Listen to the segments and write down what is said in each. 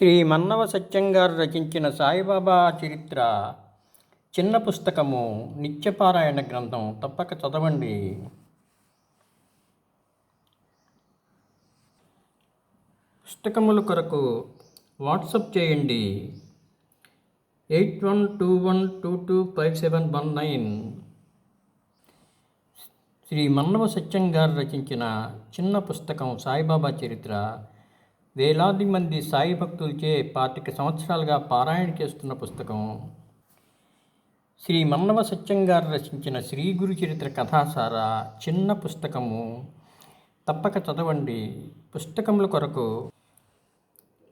శ్రీ మన్నవ సత్యం గారు రచించిన సాయిబాబా చరిత్ర చిన్న పుస్తకము నిత్యపారాయణ గ్రంథం తప్పక చదవండి. పుస్తకముల కొరకు వాట్సప్ చేయండి. Eight one two one two two five seven one nine. Shri Mannava Satyam గారు రచించిన చిన్న పుస్తకం సాయిబాబా చరిత్ర వేలాది మంది సాయి భక్తులచే పాతిక సంవత్సరాలుగా పారాయణ చేస్తున్న పుస్తకం. శ్రీ మన్నవ సత్యం గారు రచించిన శ్రీ గురు చరిత్ర కథాసార చిన్న పుస్తకము. తప్పక చదవండి. పుస్తకముల కొరకు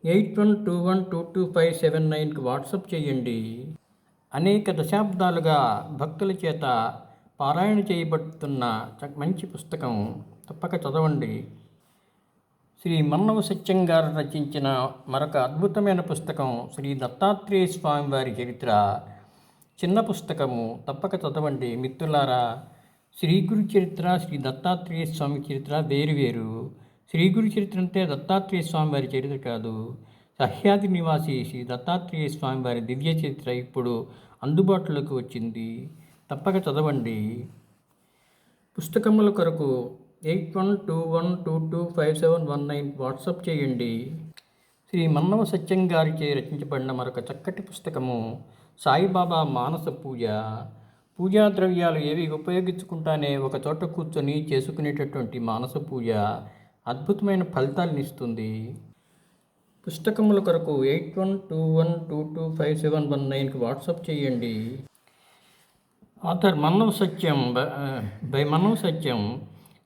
eight one two one two two five seven నైన్కి వాట్సప్ చేయండి. అనేక దశాబ్దాలుగా భక్తుల చేత పారాయణ చేయబడుతున్న మంచి పుస్తకం. తప్పక చదవండి. శ్రీ మన్నవ సత్యం గారు రచించిన మరొక అద్భుతమైన పుస్తకం శ్రీ దత్తాత్రేయ స్వామి వారి చరిత్ర. చిన్న పుస్తకము తప్పక చదవండి మిత్రులారా. శ్రీ గురు చరిత్ర శ్రీ దత్తాత్రేయ స్వామి చరిత్ర వేరు వేరు. శ్రీ గురు చరిత్ర అంటే దత్తాత్రేయ స్వామి వారి చరిత్ర కాదు. సహ్యాది నివాసి శ్రీ దత్తాత్రేయ స్వామి వారి దివ్య చరిత్ర ఇప్పుడు అందుబాటులోకి వచ్చింది. తప్పక చదవండి. పుస్తకముల కొరకు eight one two one two two five seven one nine WhatsApp చేయండి. శ్రీ మన్నవ సత్యం గారిచే రచించబడిన మరొక చక్కటి పుస్తకము సాయిబాబా మానస పూజ. పూజా ద్రవ్యాలు ఏవి ఉపయోగించుకుంటానే ఒక చోట కూర్చొని చేసుకునేటటువంటి మానస పూజ అద్భుతమైన ఫలితాలను ఇస్తుంది. పుస్తకముల కొరకు eight one two one two two five seven one నైన్కి వాట్సాప్ చేయండి. ఆథర్ మన్నవ సత్యం బై మన్నవ సత్యం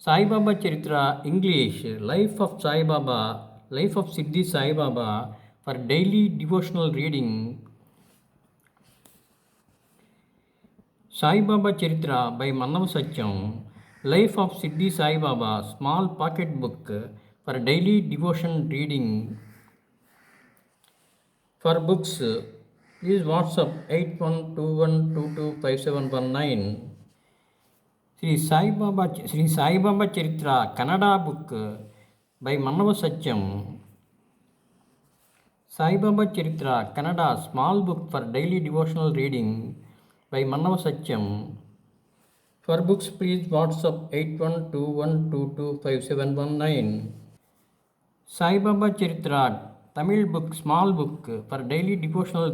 సాయిబాబా చరిత్ర English life of Saibaba life of Shirdi Saibaba for daily devotional reading Saibaba చరిత్ర by Mannava Satyam life of Shirdi Saibaba small pocket book for daily devotion reading for books please WhatsApp eight one two one two two five seven one nine Shri Saibaba చ- శ్రీ సాయిబాబా చరిత్ర Kannada book by Mannava Satyam Saibaba చరిత్ర Kannada small book for daily devotional reading by Mannava Satyam for books please WhatsApp eight one two one two two five seven one nine Saibaba చరిత్ర Tamil book small book for daily devotional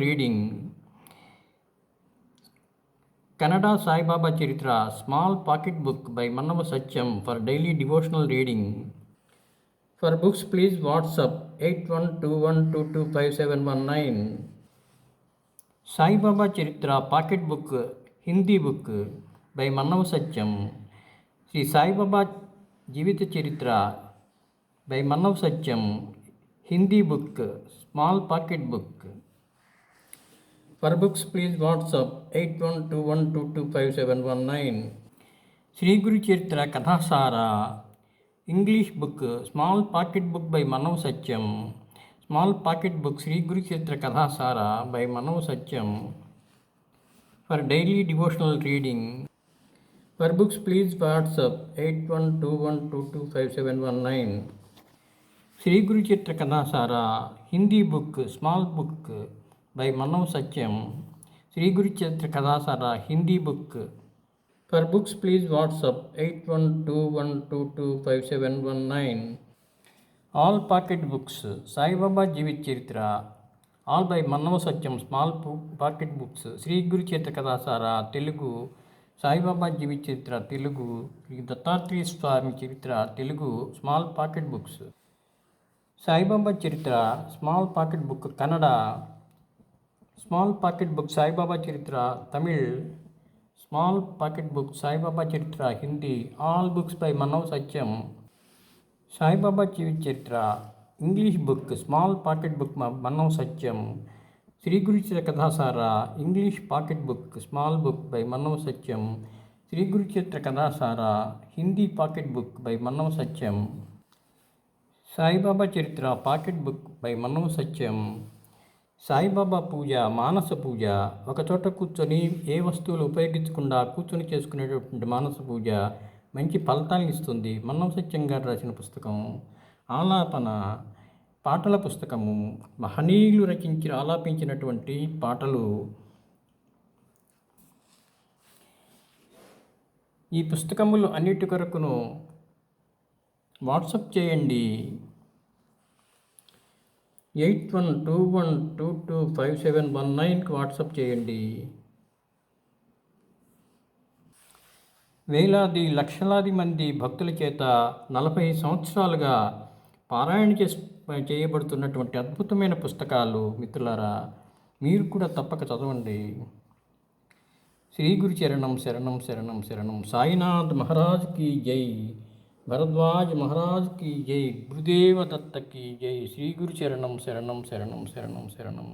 Kannada Saibaba చరిత్ర small pocket book by Mannava Satyam for daily devotional reading. For books please WhatsApp eight one two one two two five seven one nine. Saibaba చరిత్ర pocket book Hindi book by Mannava Satyam. Shri Saibaba జీవిత చరిత్ర by Mannava Satyam Hindi book small pocket book for books please WhatsApp eight one two one two two five seven one nine Shri Guru చరిత్ర Kathasara English book small pocket book by Mannava Satyam small pocket book Shri Guru చరిత్ర Kathasara by Mannava Satyam for daily devotional reading for books please WhatsApp eight one two one two two five seven one nine Shri Guru Charitra Kathasara Hindi book small book by Manav Satyam. Shri Guru Charitra Kathasara Hindi book. For books please WhatsApp eight one two one two two five seven one nine. All pocket books. Saibaba జీవిత చరిత్ర. All by Mannava Satyam small pocket books. Shri Guru Charitra Kathasara Telugu. Saibaba జీవిత చరిత్ర తెలుగు. శ్రీ దత్తాత్రేయ స్వామి చరిత్ర Telugu. Small pocket books. Saibaba చరిత్ర. Small pocket book Kannada. Small pocket book Saibaba చరిత్ర Tamil. Small pocket book Saibaba చరిత్ర Hindi. All books by Manav Satyam. Saibaba జీవిత చరిత్ర. English book small pocket book Manav Satyam. Shri Guru Kathasara English pocket book small book by Manav Satyam. Shri Gurucharitra Kathasara Hindi pocket book by Manav Satyam. Saibaba చరిత్ర pocket book by Mannava Satyam. Saibaba పూజ మానస పూజ ఒకచోట కూర్చొని ఏ వస్తువులు ఉపయోగించకుండా కూర్చొని చేసుకునేటటువంటి మానస పూజ మంచి ఫలితాలను ఇస్తుంది. మన్నం సత్యం గారు రాసిన పుస్తకం ఆలాపన పాటల పుస్తకము మహనీయులు రచించి ఆలాపించినటువంటి పాటలు. ఈ పుస్తకములు అన్నిటి కొరకును వాట్సప్ చేయండి. Eight one two one two two five seven one నైన్కి వాట్సాప్ చేయండి. వేలాది లక్షలాది మంది భక్తుల చేత నలభై సంవత్సరాలుగా పారాయణ చేసి చేయబడుతున్నటువంటి అద్భుతమైన పుస్తకాలు మిత్రులారా మీరు కూడా తప్పక చదవండి. శ్రీ గురు చరణం శరణం శరణం శరణం. సాయినాథ్ మహారాజ్ జై. భరద్వాజ్ మహారాజ్ की జై గురుదేవ దత్త की జై శ్రీ గురు చరణం శరణం శరణం శరణం శరణం